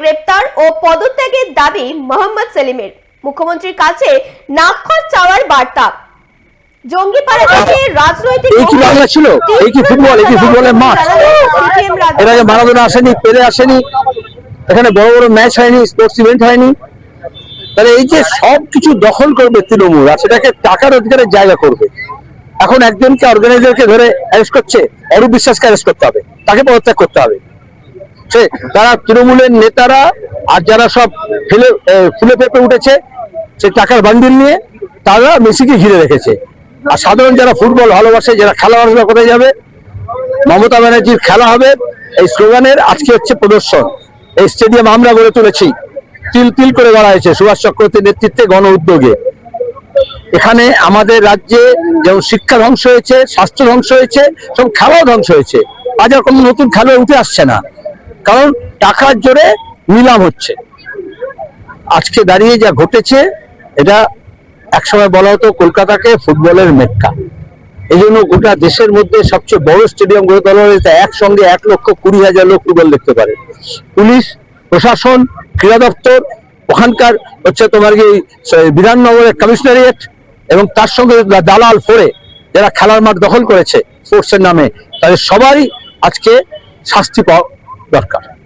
গ্রেপ্তার ও পদত্যাগের দাবি মোহাম্মদ সেলিমের মুখ্যমন্ত্রীর কাছে নাক্ষর চাওয়ার বার্তা জঙ্গিপাড়া থেকে রাজনৈতিক এই কি বাংলা ছিল? এই কি ফুটবল? এই কি ফুটবলের মাঠ? সিপিএম এর মারাদোনা আসেনি পেরে আসেনি এখানে বড় বড় ম্যাচ হয়নি স্পোর্টস ইভেন্ট হয়নি তাহলে এই যে সব কিছু দখল করবে তৃণমূল আর সেটাকে টাকা রোজগারের জায়গা করবে এখন একজনকে অর্গানাইজারকে ধরে অ্যারেস্ট করছে অরূপ বিশ্বাসকে অ্যারেস্ট করতে হবে তাকে পদত্যাগ করতে হবে সে তারা তৃণমূলের নেতারা আর যারা সব ফেলে ফুলে পেঁপে উঠেছে, সে টাকার বান্ডিল নিয়ে তারা মেসিকে ঘিরে রেখেছে। আর সাধারণ যারা ফুটবল ভালোবাসে, যারা খেলা ভালোবাসে, কোথায় যাবে? মমতা ব্যানার্জির খেলা হবে, এই স্লোগানের আজকে হচ্ছে প্রদর্শন। এই স্টেডিয়াম আমরা গড়ে তুলেছি। তিল তিল করে গড়া হয়েছে সুভাষ চক্রবর্তীর নেতৃত্বে গণ উদ্যোগে। এখানে আমাদের রাজ্যে যেমন শিক্ষা ধ্বংস হয়েছে, স্বাস্থ্য ধ্বংস হয়েছে, সব খেলাও ধ্বংস হয়েছে। বাজার কোনো নতুন খেলোয়াড় উঠে আসছে না। কারণ টাকার জোরে নিলাম হচ্ছে। আজকে দাঁড়িয়ে যা ঘটেছে, এটা একসময় বলা হতো কলকাতাকে ফুটবলের মেক্কা এই জন্য গোটা দেশের মধ্যে সবচেয়ে বড় স্টেডিয়াম গড়ে তোলা হয়েছে, একসঙ্গে এক লক্ষ কুড়ি হাজার লোক ফুটবল দেখতে পারে। পুলিশ, প্রশাসন, ক্রীড়া দপ্তর, ওখানকার হচ্ছে তোমার কি বিধাননগরের কমিশনারিয়েট এবং তার সঙ্গে দালাল ফোরে যারা খেলার মাঠ দখল করেছে, স্পোর্টসের নামে, তাদের সবারই আজকে শাস্তি পাওয়া Oscar.